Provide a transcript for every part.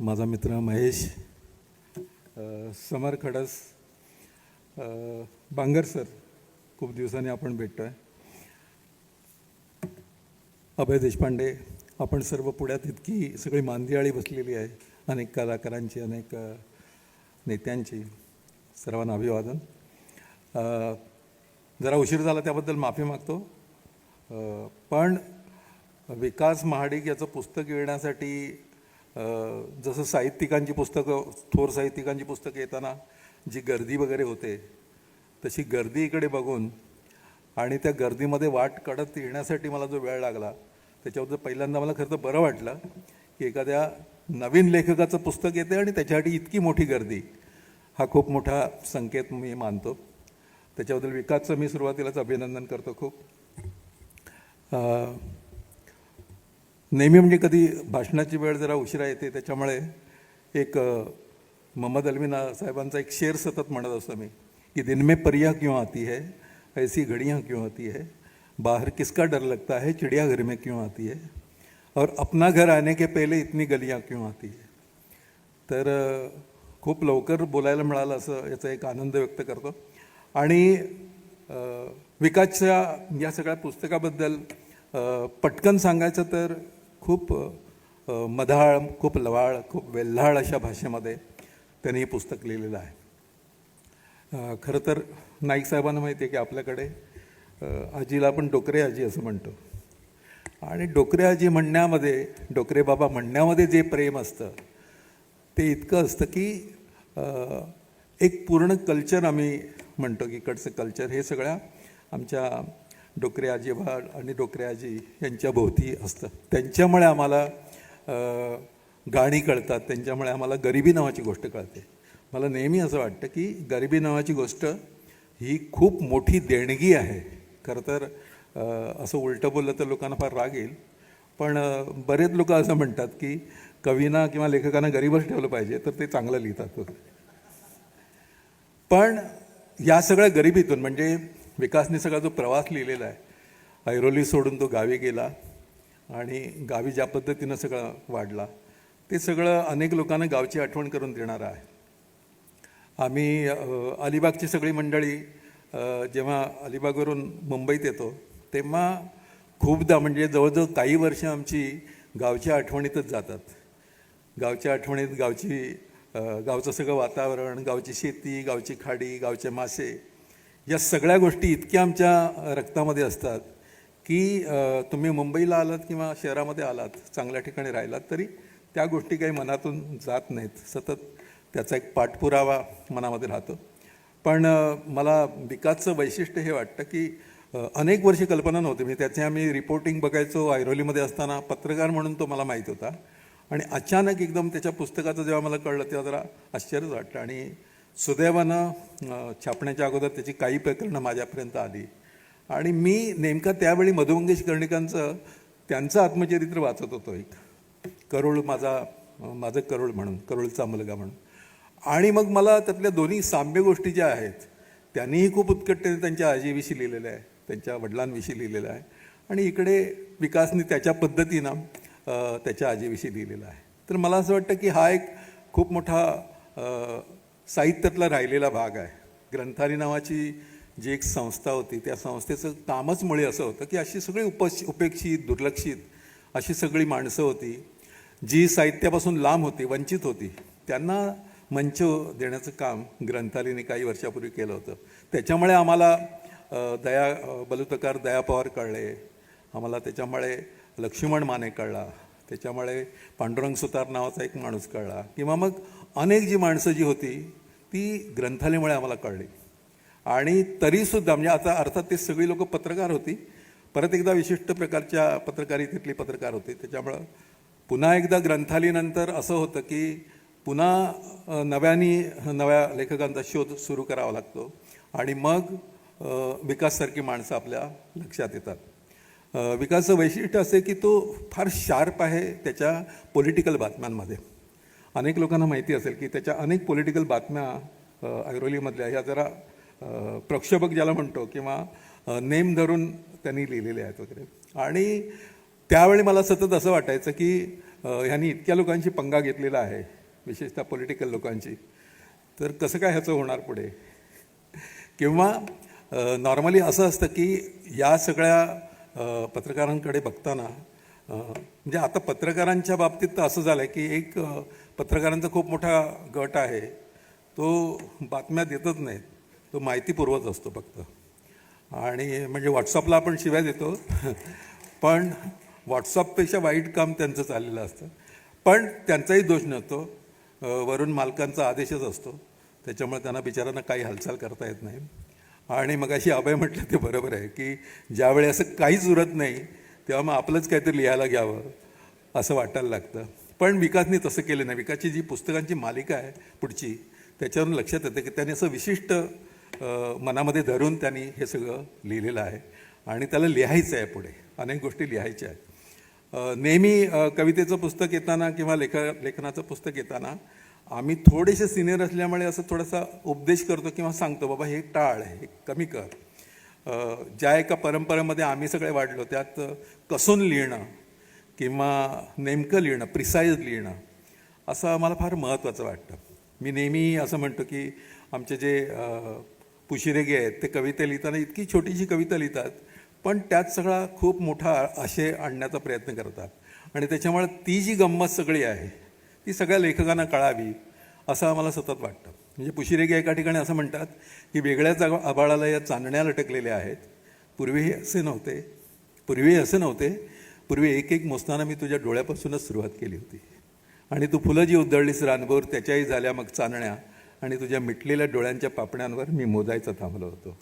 माझा मित्र महेश समर खडस बांगर सर खूप दिवसांनी आपण भेटतो आहे अभय देशपांडे आपण सर्व पुण्यात इतकी सगळी मांदियाळी बसलेली आहे अनेक कलाकारांची अनेक नेत्यांची सर्वांना अभिवादन. जरा उशीर झाला त्याबद्दल माफी मागतो. पण विकास महाडिक याचं पुस्तक येण्यासाठी जसं साहित्यिकांची पुस्तकं थोर साहित्यिकांची पुस्तकं येताना जी गर्दी वगैरे होते तशी गर्दी इकडे बघून आणि त्या गर्दीमध्ये वाट काढत येण्यासाठी मला जो वेळ लागला त्याच्याबद्दल पहिल्यांदा मला खरं तर बरं वाटलं की एखाद्या नवीन लेखकाचं पुस्तक येते आणि त्याच्यासाठी इतकी मोठी गर्दी. हा खूप मोठा संकेत मी मानतो. त्याच्याबद्दल विकासचं मी सुरुवातीलाच अभिनंदन करतो खूप. नेहमी म्हणजे कधी भाषणाची वेळ जरा उशिरा येते त्याच्यामुळे एक मोहम्मद अल्मीना साहेबांचा एक शेर सतत म्हणत असतो मी की दिन में परियां क्यों आती है ऐसी घड़ियां क्यों आती है बाहर किसका डर लगता है चिड़िया घर में क्यों आती है और अपना घर आने के पहले इतनी गलियां क्यों आती है। तर खूप लवकर बोलायला मिळालं असं याचा एक आनंद व्यक्त करतो. आणि विकासच्या या सगळ्या पुस्तकाबद्दल पटकन सांगायचं तर खूप मधाळ खूप लवाळ खूप वेल्हाळ अशा भाषेमध्ये त्यांनी हे पुस्तक लिहिलेलं आहे. खरं तर नाईक साहेबांना माहिती आहे की आपल्याकडे आजीला आपण डोकरे आजी असं म्हणतो. आणि डोकरे आजी म्हणण्यामध्ये डोकरे बाबा म्हणण्यामध्ये जे प्रेम असतं ते इतकं असतं की एक पूर्ण कल्चर आम्ही म्हणतो की इकडचं कल्चर हे सगळ्या आमच्या डोकरे आजीबा आणि डोकरे आजी यांच्या भोवती असतं. त्यांच्यामुळे आम्हाला गाणी कळतात. त्यांच्यामुळे आम्हाला गरिबी नावाची गोष्ट कळते. मला नेहमी असं वाटतं की गरिबी नावाची गोष्ट ही खूप मोठी देणगी आहे. खरं तर असं उलटं बोललं तर लोकांना फार राग येईल. पण बरेच लोक असं म्हणतात की कवींना किंवा लेखकांना गरीबच ठेवलं पाहिजे तर ते चांगलं लिहितात. पण या सगळ्या गरिबीतून म्हणजे विकासने सगळा जो प्रवास लिहिलेला आहे ऐरोली सोडून तो गावी गेला आणि गावी ज्या पद्धतीनं सगळं वाढला ते सगळं अनेक लोकांना गावची आठवण करून देणारं आहे. आम्ही अलिबागची सगळी मंडळी जेव्हा अलिबागवरून मुंबईत येतो तेव्हा खूपदा म्हणजे जवळजवळ काही वर्ष आमची गावच्या आठवणीतच जातात. गावच्या आठवणीत गावची गावचं सगळं वातावरण गावची शेती गावची खाडी गावचे मासे या सगळ्या गोष्टी इतक्या आमच्या रक्तामध्ये असतात की तुम्ही मुंबईला आलात किंवा शहरामध्ये आलात चांगल्या ठिकाणी राहिलात तरी त्या गोष्टी काही मनातून जात नाहीत. सतत त्याचा एक पाठपुरावा मनामध्ये राहतो. पण मला विकासचं वैशिष्ट्य हे वाटतं की अनेक वर्षी कल्पना नव्हती. म्हणजे त्याचे आम्ही रिपोर्टिंग बघायचो ऐरोलीमध्ये असताना पत्रकार म्हणून तो मला माहीत होता. आणि अचानक एकदम त्याच्या पुस्तकाचं जेव्हा मला कळलं तेव्हा जरा आश्चर्यच वाटलं. आणि सुदैवानं छापण्याच्या अगोदर त्याची काही प्रकरणं माझ्यापर्यंत आली. आणि मी नेमका त्यावेळी मधुमंगेश कर्णिकांचं त्यांचं आत्मचरित्र वाचत होतो एक. करोळ माझा माझं करुळ म्हणून करोळचा मुलगा म्हणून. आणि मग मला त्यातल्या दोन्ही साम्य गोष्टी ज्या आहेत त्यांनीही खूप उत्कटतेने त्यांच्या आजीविषयी लिहिलेलं आहे त्यांच्या वडिलांविषयी लिहिलेलं आहे आणि इकडे विकासने त्याच्या पद्धतीनं त्याच्या आजीविषयी लिहिलेलं आहे. तर मला असं वाटतं की हा एक खूप मोठा साहित्यातला राहिलेला भाग आहे. ग्रंथाली नावाची जी एक संस्था होती त्या संस्थेचं कामच मुळे असं होतं की अशी सगळी उपश उपेक्षित दुर्लक्षित अशी सगळी माणसं होती जी साहित्यापासून लांब होती वंचित होती. त्यांना मंच देण्याचं काम ग्रंथालीने काही वर्षापूर्वी केलं होतं. त्याच्यामुळे आम्हाला दया बलुतकार दया पवार कळले. आम्हाला त्याच्यामुळे लक्ष्मण माने कळला. त्याच्यामुळे पांडुरंग सुतार नावाचा एक माणूस कळला. किंवा मग अनेक जी माणसं जी होती ती ग्रंथालयामुळे आम्हाला कळली. आणि तरीसुद्धा म्हणजे आता अर्थात ते सगळी लोक पत्रकार होती. परत एकदा विशिष्ट प्रकारच्या पत्रकारितेतली पत्रकार होती. त्याच्यामुळं पुन्हा एकदा ग्रंथालीनंतर असं होतं की पुन्हा नव्याने नव्या लेखकांचा शोध सुरू करावा लागतो. आणि मग विकाससारखी माणसं आपल्या लक्षात येतात. विकासचं वैशिष्ट्य असे की तो फार शार्प आहे त्याच्या पॉलिटिकल बातम्यांमध्ये. अनेक लोकांना माहिती असेल की त्याच्या अनेक पॉलिटिकल बातम्या ऐरोलीमधल्या ह्या जरा प्रक्षोभक ज्याला म्हणतो किंवा नेम धरून त्यांनी लिहिलेले आहेत वगैरे. आणि त्यावेळी मला सतत असं वाटायचं की ह्यांनी इतक्या लोकांची पंगा घेतलेला आहे विशेषतः पॉलिटिकल लोकांची तर कसं काय ह्याचं होणार पुढे? किंवा नॉर्मली असं असतं की या सगळ्या पत्रकारांकडे बघताना म्हणजे आता पत्रकारांच्या बाबतीत तर असं झालं आहे की एक पत्रकारांचा खूप मोठा गट आहे. तो बातम्या देतच नाहीत. तो माहिती पुरवत असतो फक्त. आणि म्हणजे व्हॉट्सअपला आपण शिव्या देतो. पण व्हॉट्सअपपेक्षा वाईट काम त्यांचं चाललेलं असतं. पण त्यांचाही दोष नसतो. वरून मालकांचा आदेशच असतो. त्याच्यामुळे त्यांना बिचारांना काही हालचाल करता येत नाही. आणि मग अशी अभय म्हटलं ते बरोबर आहे की ज्यावेळी असं काहीच उरत नाही तेव्हा मग आपलंच काहीतरी लिहायला घ्यावं असं वाटायला लागतं. पण विकासने तसं केलं नाही. विकासची जी पुस्तकांची मालिका आहे पुढची त्याच्यावरून लक्षात येतं की त्यांनी असं विशिष्ट मनामध्ये धरून त्यांनी हे सगळं लिहिलेलं आहे. आणि त्याला लिहायचं आहे पुढे. अनेक गोष्टी लिहायच्या आहेत. नेहमी कवितेचं पुस्तक येताना किंवा लेख लेखनाचं पुस्तक येताना आम्ही थोडेसे सिनियर असल्यामुळे असं थोडासा उपदेश करतो किंवा सांगतो बाबा हे टाळ हे कमी कर. ज्या एका परंपरेमध्ये आम्ही सगळे वाढलो त्यात कसून लिहिणं किंवा नेमकं लिहिणं प्रिसाईज लिहिणं असं आम्हाला फार महत्त्वाचं वाटतं. मी नेहमी असं म्हणतो की आमचे जे पुशिरेगे आहेत ते कविता लिहिताना इतकी छोटीशी कविता लिहितात पण त्यात सगळा खूप मोठा आशय आणण्याचा प्रयत्न करतात. आणि त्याच्यामुळे ती जी गंमत सगळी आहे ती सगळ्या लेखकांना कळावी असं आम्हाला सतत वाटतं. म्हणजे पुशिरेगे एका ठिकाणी असं म्हणतात की वेगळ्याच आग- आबाळाला या चांदण्या लटकलेल्या आहेत. पूर्वीही असे नव्हते. पूर्वी असे नव्हते. पूर्वी एक एक मोजताना मी तुझ्या डोळ्यापासूनच सुरुवात केली होती. आणि तू फुलं जी उधळलीस रानभोर त्याच्याही झाल्या मग चांदण्या. आणि तुझ्या मिटलेल्या डोळ्यांच्या पापण्यांवर मी मोजायचं थांबलो होतो.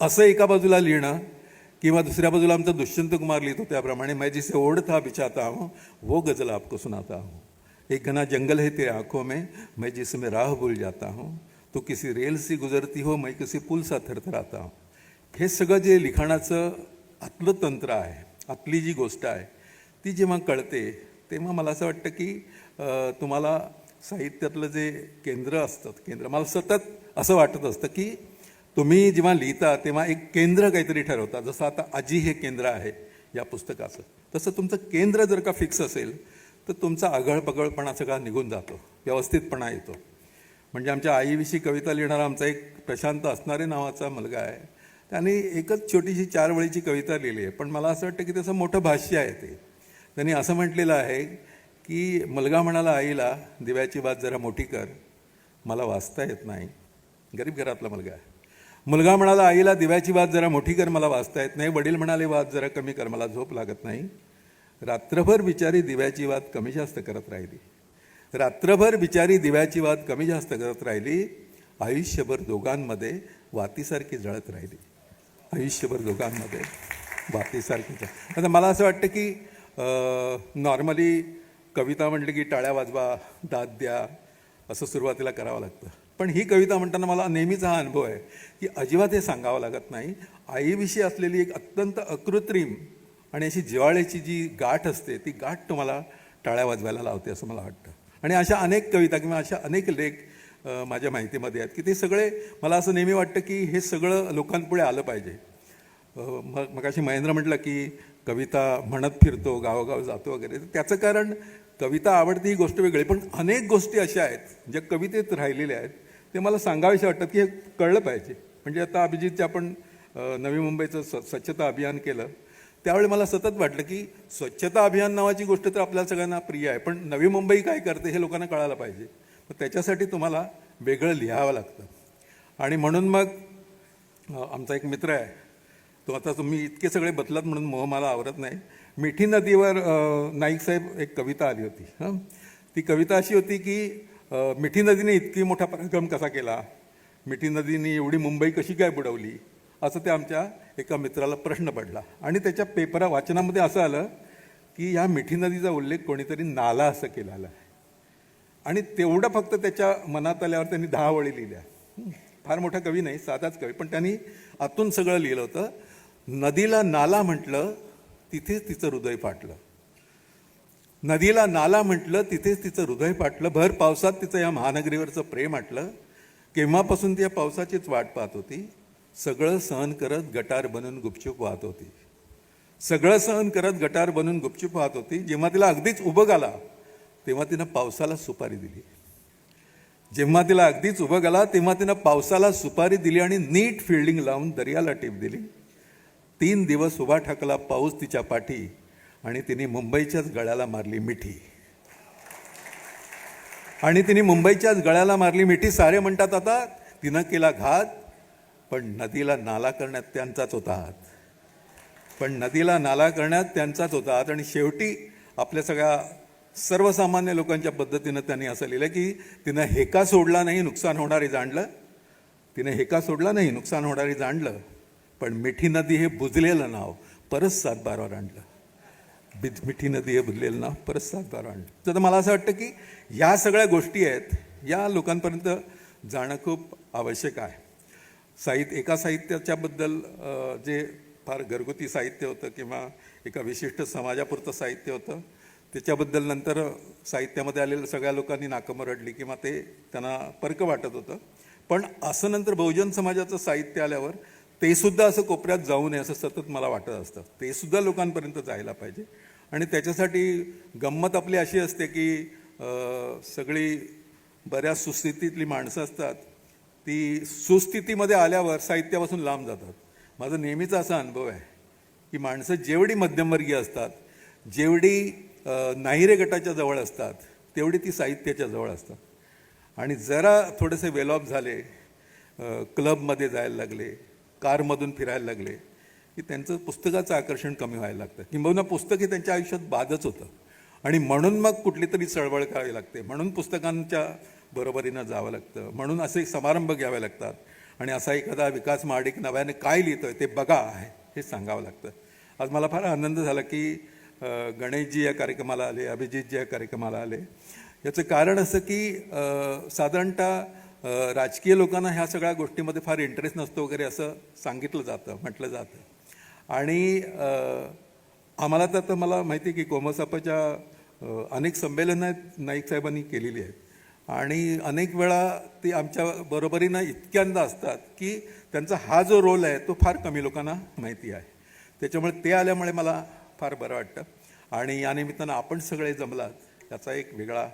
असं एका बाजूला लिहिणं किंवा दुसऱ्या बाजूला आमचा दुष्यंत कुमार लिहितो त्याप्रमाणे मैं जिसे ओढ था बिछाता हूँ वो गजल आपको सुनाता हूँ. एक घना जंगल है तेरे आंखों में मैं जिसमें राह भूल जाता हूँ तो किसी रेल सी गुजरती हो मैं किसी पुल सा थरथराता हूँ। हे सगळं जे लिखाणाचं आतलं तंत्र आहे आतली जी गोष्ट आहे ती जेव्हा कळते तेव्हा मला असं वाटतं की तुम्हाला साहित्यातलं जे केंद्र असतं केंद्र मला सतत असं वाटत असतं की तुम्ही जेव्हा लिहिता तेव्हा एक केंद्र काहीतरी ठरवता जसं आता आजी हे केंद्र आहे या पुस्तकाचं. तसं तुमचं केंद्र जर का फिक्स असेल तर तुमचा आगळपगळपणा सगळा निघून जातो. व्यवस्थितपणा येतो. म्हणजे आमच्या आईविषयी कविता लिहिणारा आमचा एक प्रशांत असणारे नावाचा मुलगा आहे. त्याने एकच छोटीशी चार वळीची कविता लिहिली आहे. पण मला असं वाटतं की त्याचं मोठं भाष्य आहे ते. त्यांनी असं म्हटलेलं आहे की मुलगा म्हणाला आईला दिव्याची बात जरा मोठी कर. मला वाचता येत नाही. गरीब घरातला मुलगा आहे. मुलगा म्हणाला आईला दिव्याची बात जरा मोठी कर. मला वाचता येत नाही. वडील म्हणाले बात जरा कमी कर. मला झोप लागत नाही. रात्रभर बिचारी दिव्याची वाद कमी जास्त करत राहिली. रात्रभर बिचारी दिव्याची वाद कमी जास्त करत राहिली आयुष्यभर दोघांमध्ये वातीसारखी जळत राहिली. आयुष्यभर दोघांमध्ये वातीसारखी जळत आता मला असं वाटतं की नॉर्मली कविता म्हटली की टाळ्या वाजवा दाद द्या असं सुरुवातीला करावं लागतं. पण ही कविता म्हणताना मला नेहमीचा हा अनुभव आहे की अजिबात हे सांगावं लागत नाही. आईविषयी असलेली एक अत्यंत अकृत्रिम आणि अशी जिवाळ्याची जी गाठ असते ती गाठ तुम्हाला टाळ्या वाजवायला लावते असं मला वाटतं. आणि अशा अनेक कविता किंवा अशा अनेक लेख माझ्या माहितीमध्ये आहेत की ते सगळे मला असं नेहमी वाटतं की हे सगळं लोकांपुढे आलं पाहिजे. मग मग अशी महेंद्र म्हटलं की कविता म्हणत फिरतो गावोगाव जातो वगैरे. तर त्याचं कारण कविता आवडते ही गोष्ट वेगळी पण अनेक गोष्टी अशा आहेत ज्या कवितेत राहिलेल्या आहेत ते मला सांगावेसे वाटतात की हे कळलं पाहिजे. म्हणजे आता अभिजितचे आपण नवी मुंबईचं स्वच्छता अभियान केलं त्यावेळी मला सतत वाटलं की स्वच्छता अभियान नावाची गोष्ट तर आपल्या सगळ्यांना प्रिय आहे पण नवी मुंबई काय करते हे लोकांना कळायला पाहिजे. मग त्याच्यासाठी तुम्हाला वेगळं लिहावं लागतं. आणि म्हणून मग आमचा एक मित्र आहे तो आता तुम्ही इतके सगळे बदलात म्हणून मोह मला आवडत नाही. मिठी नदीवर नाईक साहेब एक कविता आली होती हं. ती कविता अशी होती की मिठी नदीने इतकी मोठा पराक्रम कसा केला? मिठी नदीने एवढी मुंबई कशी काय बुडवली? असं ते आमच्या एका मित्राला प्रश्न पडला. आणि त्याच्या पेपरा वाचनामध्ये असं आलं की या मिठी नदीचा उल्लेख कोणीतरी नाला असं केलेला आहे. आणि तेवढं फक्त त्याच्या मनात आल्यावर त्यांनी दहा वळी लिहिल्या. फार मोठा कवी नाही साधाच कवी पण त्यांनी आतून सगळं लिहिलं होतं. नदीला नाला म्हटलं तिथेच तिचं हृदय फाटलं. नदीला नाला म्हटलं तिथेच तिचं हृदय फाटलं. भर पावसात तिचं या महानगरीवरचं प्रेम आटलं. केव्हापासून ती या पावसाचीच वाट पाहत होती? सगळं सहन करत गटार बनून गुपचूप वाहत होती. सगळं सहन करत गटार बनून गुपचूप वाहत होती. जेव्हा तिला अगदीच उभं आला तेव्हा तिनं पावसाला सुपारी दिली. जेव्हा तिला अगदीच उभं आला तेव्हा तिनं पावसाला सुपारी दिली आणि नीट फिल्डिंग लावून दर्याला टीप दिली. तीन दिवस उभा ठाकला पाऊस तिच्या पाठी आणि तिने मुंबईच्याच गळ्याला मारली मिठी. आणि तिने मुंबईच्याच गळ्याला मारली मिठी. सारे म्हणतात आता तिनं केला घात पण नदीला नाला करण्यात त्यांचाच होता हात. पण नदीला नाला करण्यात त्यांचाच होता हात आणि शेवटी आपल्या सगळ्या सर्वसामान्य लोकांच्या पद्धतीनं त्यांनी असं लिहिलं की तिनं हेका सोडला नाही नुकसान होणारी जाणलं. तिने हेका सोडला नाही नुकसान होणारी जाणलं. पण मिठी नदी हे बुजलेलं नाव परत सातबारावर आणलं. बिद मिठी नदी हे बुजलेलं नाव परत सातबारावर आणलं. तर मला असं वाटतं की या सगळ्या गोष्टी आहेत या लोकांपर्यंत जाणं खूप आवश्यक आहे. साहित्य एका साहित्याच्याबद्दल जे फार घरगुती साहित्य होतं किंवा एका विशिष्ट समाजापुरतं साहित्य होतं त्याच्याबद्दल नंतर साहित्यामध्ये आलेल्या सगळ्या लोकांनी नाकं रडली किंवा ते त्यांना पर्क वाटत होतं. पण असं नंतर बहुजन समाजाचं साहित्य आल्यावर ते सुद्धा असं कोपऱ्यात जाऊ नये असं सतत मला वाटत असतं. ते सुद्धा लोकांपर्यंत जायला पाहिजे. आणि त्याच्यासाठी गंमत आपली अशी असते की सगळी बऱ्याच सुस्थितीतली माणसं असतात ती सुस्थितीमध्ये आल्यावर साहित्यापासून लांब जातात. माझा नेहमीचा असा अनुभव आहे की माणसं जेवढी मध्यमवर्गीय असतात जेवढी नाहिरे गटाच्या जवळ असतात तेवढी ती साहित्याच्या जवळ असतात. आणि जरा थोडेसे वेल ऑफ झाले क्लबमध्ये जायला लागले कारमधून फिरायला लागले की त्यांचं पुस्तकाचं आकर्षण कमी व्हायला लागतं. किंबहुना पुस्तक हे त्यांच्या आयुष्यात बाधच होतं. आणि म्हणून मग कुठली तरी चळवळ करावी लागते. म्हणून पुस्तकांच्या बरोबरीनं जावं लागतं. म्हणून असे समारंभ घ्यावे लागतात. आणि असा एखादा विकास महाडिक नव्याने काय लिहितोय ते बघा आहे हे सांगावं लागतं. आज मला फार आनंद झाला की गणेशजी या कार्यक्रमाला आले अभिजितजी या कार्यक्रमाला आले. याचं कारण असं की साधारणतः राजकीय लोकांना ह्या सगळ्या गोष्टीमध्ये फार इंटरेस्ट नसतो वगैरे असं सांगितलं जातं म्हटलं जातं. आणि आम्हाला तर आता मला माहिती आहे की कोमसापाच्या अनेक संमेलनं नाईक साहेबांनी केलेली आहेत. आणि अनेक वेळा ते आमच्या बरोबरीनं इतक्यांदा असतात की त्यांचा हा जो रोल आहे तो फार कमी लोकांना माहिती आहे. त्याच्यामुळे ते आल्यामुळे मला फार बरं वाटतं. आणि या निमित्तानं आपण सगळे जमलात याचा एक वेगळा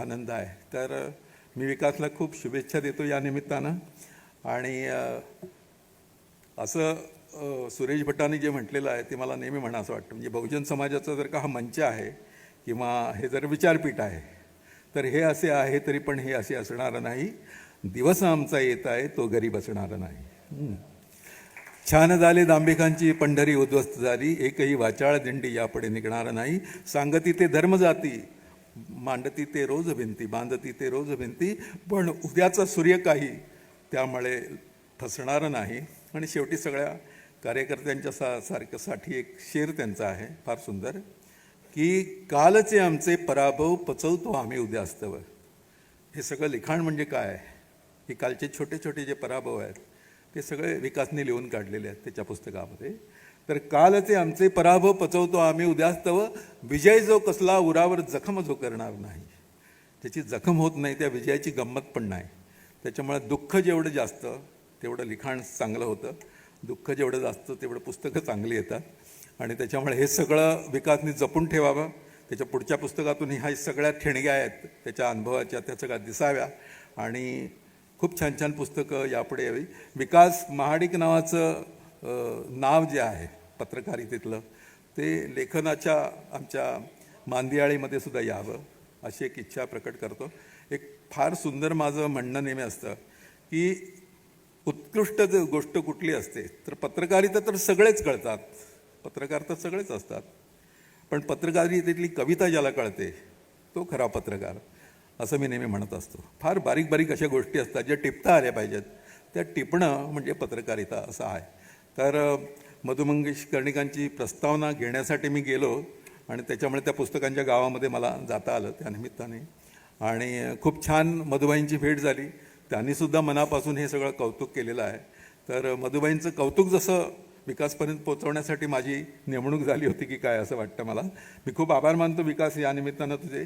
आनंद आहे. तर मी विकासला खूप शुभेच्छा देतो या निमित्तानं. आणि असं सुरेश भटांनी जे म्हटलेलं आहे ते मला नेहमी म्हणा असं वाटतं. म्हणजे बहुजन समाजाचा जर का हा मंच आहे किंवा हे जर विचारपीठ आहे तर हे असे आहे तरी पण हे असे असणार नाही. दिवस आमचा येत आहे तो गरीब असणार नाही. छान झाले दांभिकांची पंढरी उद्ध्वस्त झाली एकही वाचाळ दिंडी यापुढे निघणार नाही. सांगती ते धर्म जाती मांडती ते रोज भिंती बांधती ते रोज भिंती पण उद्याचा सूर्य काही त्यामुळे फसणार नाही. आणि शेवटी सगळ्या कार्यकर्त्यांच्या सा सारख्यासाठी एक शेर त्यांचा आहे फार सुंदर. की कालचे आमचे पराभव पचवतो आम्ही उद्या उद्यास्तव हे सगळं लिखाण म्हणजे काय? हे कालचे छोटे छोटे जे पराभव आहेत ते सगळे विकासने लिहून काढलेले आहेत त्याच्या पुस्तकामध्ये. तर कालचे आमचे पराभव पचवतो आम्ही उद्यास्तव विजय जो कसला उरावर जखम जो करणार नाही. त्याची जखम होत नाही त्या विजयाची गंमत पण नाही. त्याच्यामुळे दुःख जेवढं जास्त तेवढं लिखाण चांगलं होतं. दुःख जेवढं जास्त तेवढं पुस्तकं चांगली येतात. आणि त्याच्यामुळे हे सगळं विकासनी जपून ठेवावं. त्याच्या पुढच्या पुस्तकातून ह्या सगळ्या ठेणग्या आहेत त्याच्या अनुभवाच्या त्या सगळ्या दिसाव्या. आणि खूप छान छान पुस्तकं यापुढे यावी. विकास महाडिक नावाचं नाव जे आहे पत्रकारितेतलं ते लेखनाच्या आमच्या मांदियाळीमध्ये सुद्धा यावं अशी एक इच्छा प्रकट करतो. एक फार सुंदर माझं म्हणणं नेहमी असतं की उत्कृष्ट जर गोष्ट कुठली असते तर पत्रकारिता तर सगळेच कळतात. पत्रकार तर सगळेच असतात. पण पत्रकारितेतली कविता ज्याला कळते तो खरा पत्रकार. असं मी नेहमी म्हणत असतो. फार बारीक बारीक अशा गोष्टी असतात ज्या टिपता आल्या पाहिजेत. त्या टिपणं म्हणजे पत्रकारिता असं आहे. तर मधुमंगेश मधु मंगेश कर्णिकांची प्रस्तावना घेण्यासाठी मी गेलो आणि त्याच्यामुळे त्या पुस्तकांच्या गावामध्ये मला जाता आलं त्या निमित्ताने. आणि खूप छान मधुबाईंची भेट झाली. त्यांनीसुद्धा मनापासून हे सगळं कौतुक केलेलं आहे. तर मधुबाईंचं कौतुक जसं विकासपर्यंत पोचवण्यासाठी माझी नेमणूक झाली होती की काय असं वाटतं मला. मी खूप आभार मानतो विकास या निमित्तानं तुझे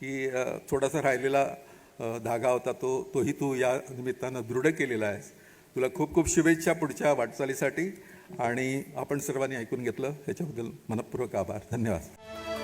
की थोडासा राहिलेला धागा होता तो तोही तू या निमित्तानं दृढ केलेला आहेस. तुला खूप खूप शुभेच्छा पुढच्या वाटचालीसाठी आणि आपण सर्वांनी ऐकून घेतलं. याच्याबद्दल मनपूर्वक आभार. धन्यवाद.